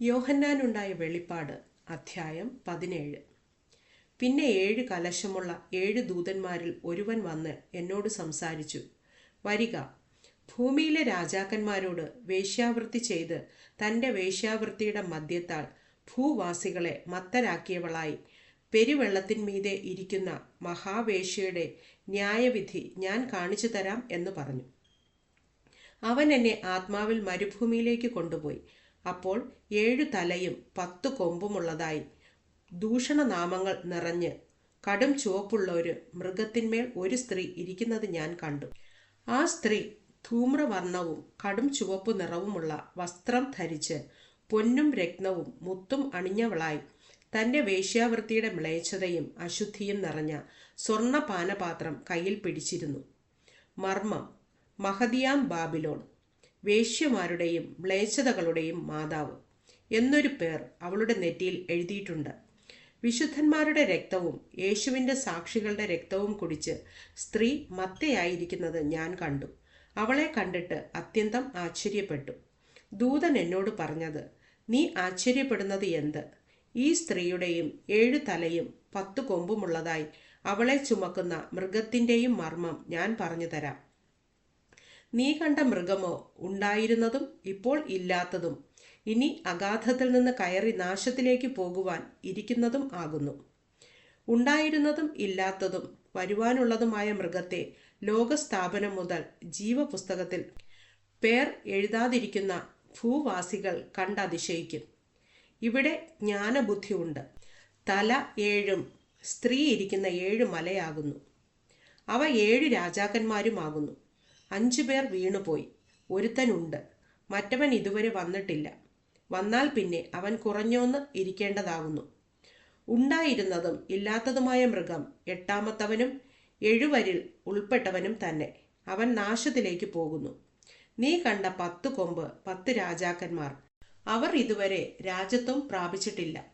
യോഹന്നാനുണ്ടായ വെളിപ്പാട് അധ്യായം പതിനേഴ്. പിന്നെ ഏഴ് കലശമുള്ള ഏഴ് ദൂതന്മാരിൽ ഒരുവൻ വന്ന് എന്നോട് സംസാരിച്ചു വരിക ഭൂമിയിലെ രാജാക്കന്മാരോട് വേശ്യാവൃത്തി ചെയ്ത് തന്റെ വേശ്യാവൃത്തിയുടെ മദ്യത്താൽ ഭൂവാസികളെ മത്തരാക്കിയവളായി പെരുവെള്ളത്തിന്മീതെ ഇരിക്കുന്ന മഹാവേശ്യയുടെ ന്യായവിധി ഞാൻ കാണിച്ചു തരാം എന്ന് പറഞ്ഞു. അവൻ എന്നെ ആത്മാവിൽ മരുഭൂമിയിലേക്ക് കൊണ്ടുപോയി. അപ്പോൾ ഏഴു തലയും പത്തു കൊമ്പുമുള്ളതായി ദൂഷണനാമങ്ങൾ നിറഞ്ഞ് കടും ചുവപ്പുള്ള ഒരു മൃഗത്തിന്മേൽ ഒരു സ്ത്രീ ഇരിക്കുന്നത് ഞാൻ കണ്ടു. ആ സ്ത്രീ ധൂമ്രവർണവും കടും ചുവപ്പു നിറവുമുള്ള വസ്ത്രം ധരിച്ച് പൊന്നും രത്നവും മുത്തും അണിഞ്ഞവളായി തന്റെ വേശ്യാവൃത്തിയുടെ മ്ലേച്ഛതയും അശുദ്ധിയും നിറഞ്ഞ സ്വർണ പാനപാത്രം കയ്യിൽ പിടിച്ചിരുന്നു. മർമ്മം മഹദിയാം ബാബിലോൺ. വേശ്യമാരുടെയും മ്ലേച്ഛതകളുടെയും മാതാവ് എന്നൊരു പേർ അവളുടെ നെറ്റിയിൽ എഴുതിയിട്ടുണ്ട്. വിശുദ്ധന്മാരുടെ രക്തവും യേശുവിന്റെ സാക്ഷികളുടെ രക്തവും കുടിച്ച് സ്ത്രീ മത്തയായിരിക്കുന്നത് ഞാൻ കണ്ടു. അവളെ കണ്ടിട്ട് അത്യന്തം ആശ്ചര്യപ്പെട്ടു. ദൂതൻ എന്നോട് പറഞ്ഞത് നീ ആശ്ചര്യപ്പെടുന്നത് എന്ത്? ഈ സ്ത്രീയുടെയും ഏഴ് തലയും പത്തു കൊമ്പുമുള്ളതായി അവളെ ചുമക്കുന്ന മൃഗത്തിന്റെയും മർമ്മം ഞാൻ പറഞ്ഞു തരാം. നീ കണ്ട മൃഗമോ ഉണ്ടായിരുന്നതും ഇപ്പോൾ ഇല്ലാത്തതും. ഇനി അഗാധത്തിൽ നിന്ന് കയറി നാശത്തിലേക്ക് പോകുവാൻ ഇരിക്കുന്നതും ആകുന്നു. ഉണ്ടായിരുന്നതും ഇല്ലാത്തതും വരുവാനുള്ളതുമായ മൃഗത്തെ ലോകസ്ഥാപനം മുതൽ ജീവപുസ്തകത്തിൽ പേർ എഴുതാതിരിക്കുന്ന ഭൂവാസികൾ കണ്ടതിശയിക്കും. ഇവിടെ ജ്ഞാനബുദ്ധിയുണ്ട് തല ഏഴും സ്ത്രീ ഇരിക്കുന്ന ഏഴ് മലയാകുന്നു. അവ ഏഴ് രാജാക്കന്മാരുമാകുന്നു. അഞ്ചു പേർ വീണുപോയി. ഒരുത്തനുണ്ട്. മറ്റവൻ ഇതുവരെ വന്നിട്ടില്ല. വന്നാൽ പിന്നെ അവൻ കുറഞ്ഞോന്ന് ഇരിക്കേണ്ടതാകുന്നു ഉണ്ടായിരുന്നതും ഇല്ലാത്തതുമായ മൃഗം എട്ടാമത്തവനും എഴുവരിൽ ഉൾപ്പെട്ടവനും തന്നെ. അവൻ നാശത്തിലേക്ക് പോകുന്നു. നീ കണ്ട പത്ത് കൊമ്പ് പത്ത് രാജാക്കന്മാർ. അവർ ഇതുവരെ രാജ്യത്വം പ്രാപിച്ചിട്ടില്ല.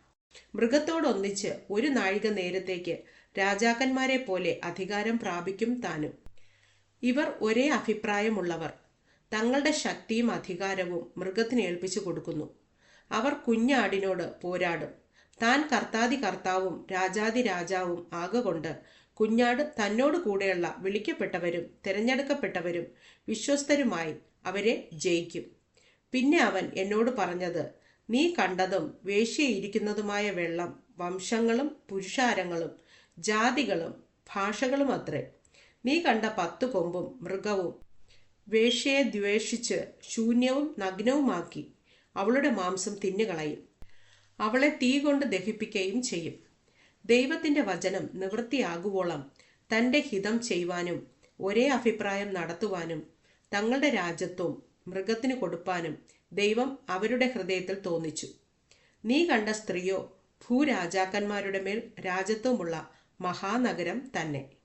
മൃഗത്തോടൊന്നിച്ച് ഒരു നാഴിക നേരത്തേക്ക് രാജാക്കന്മാരെ പോലെ അധികാരം പ്രാപിക്കും താനും. ഇവർ ഒരേ അഭിപ്രായമുള്ളവർ. തങ്ങളുടെ ശക്തിയും അധികാരവും മൃഗത്തിന് ഏൽപ്പിച്ചു കൊടുക്കുന്നു. അവർ കുഞ്ഞാടിനോട് പോരാടും. താൻ കർത്താതി കർത്താവും രാജാതി രാജാവും ആകൊണ്ട് കുഞ്ഞാട് തന്നോട് കൂടെയുള്ള വിളിക്കപ്പെട്ടവരും തിരഞ്ഞെടുക്കപ്പെട്ടവരും വിശ്വസ്തരുമായി അവരെ ജയിക്കും. പിന്നെ അവൻ എന്നോട് പറഞ്ഞത് നീ കണ്ടതും വേശ്യയിരിക്കുന്നതുമായ വെള്ളം വംശങ്ങളും പുരുഷാരങ്ങളും ജാതികളും ഭാഷകളും അത്രേ. നീ കണ്ട പത്തു കൊമ്പും മൃഗവും വേഷ്യയെ ദ്വേഷിച്ച് ശൂന്യവും നഗ്നവുമാക്കി അവളുടെ മാംസം തിന്നുകളയും. അവളെ തീ കൊണ്ട് ദഹിപ്പിക്കുകയും ചെയ്യും. ദൈവത്തിന്റെ വചനം നിവൃത്തിയാകുവോളം തന്റെ ഹിതം ചെയ്യുവാനും ഒരേ അഭിപ്രായം നടത്തുവാനും തങ്ങളുടെ രാജ്യത്വം മൃഗത്തിന് കൊടുപ്പാനും ദൈവം അവരുടെ ഹൃദയത്തിൽ തോന്നിച്ചു. നീ കണ്ട സ്ത്രീയോ ഭൂരാജാക്കന്മാരുടെ മേൽ രാജ്യത്വമുള്ള മഹാനഗരം തന്നെ.